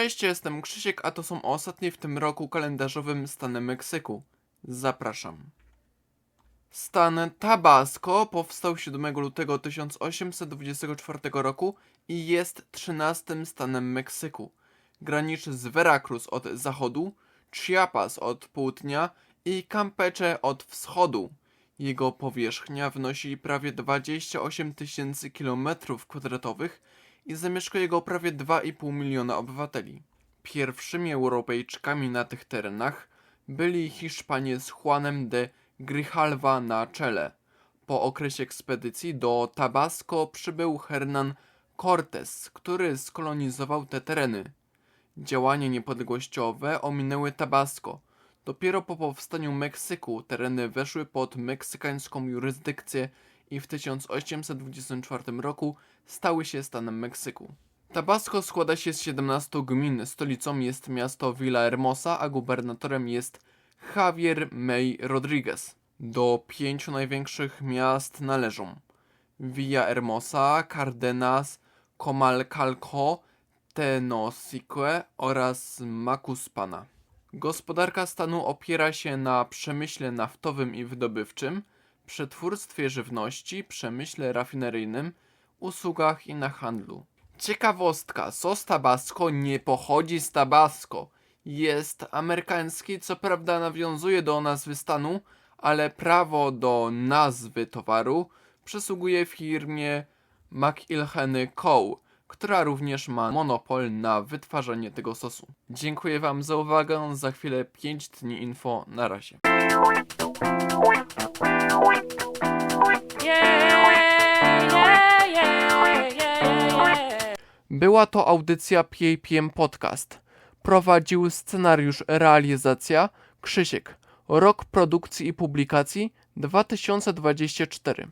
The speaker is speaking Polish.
Cześć, jestem Krzysiek, a to są ostatnie w tym roku kalendarzowym stany Meksyku. Zapraszam. Stan Tabasco powstał 7 lutego 1824 roku i jest 13 stanem Meksyku. Graniczy z Veracruz od zachodu, Chiapas od południa i Campeche od wschodu. Jego powierzchnia wynosi prawie 28 tysięcy kilometrów kwadratowych i zamieszkuje go prawie 2,5 miliona obywateli. Pierwszymi Europejczykami na tych terenach byli Hiszpanie z Juanem de Grijalva na czele. Po okresie ekspedycji do Tabasco przybył Hernán Cortés, który skolonizował te tereny. Działania niepodległościowe ominęły Tabasco. Dopiero po powstaniu Meksyku tereny weszły pod meksykańską jurysdykcję i w 1824 roku stały się stanem Meksyku. Tabasco składa się z 17 gmin, stolicą jest miasto Villahermosa, a gubernatorem jest Javier May Rodriguez. Do pięciu największych miast należą Villahermosa, Cardenas, Comalcalco, Tenosique oraz Macuspana. Gospodarka stanu opiera się na przemyśle naftowym i wydobywczym, przetwórstwie żywności, przemyśle rafineryjnym, usługach i na handlu. Ciekawostka, sos Tabasco nie pochodzi z Tabasco. Jest amerykański, co prawda nawiązuje do nazwy stanu, ale prawo do nazwy towaru przysługuje firmie McIlhenny Co., która również ma monopol na wytwarzanie tego sosu. Dziękuję Wam za uwagę, za chwilę 5 dni info, na razie. Była to audycja PAPM Podcast. Prowadził scenariusz realizacja Krzysiek. Rok produkcji i publikacji 2024.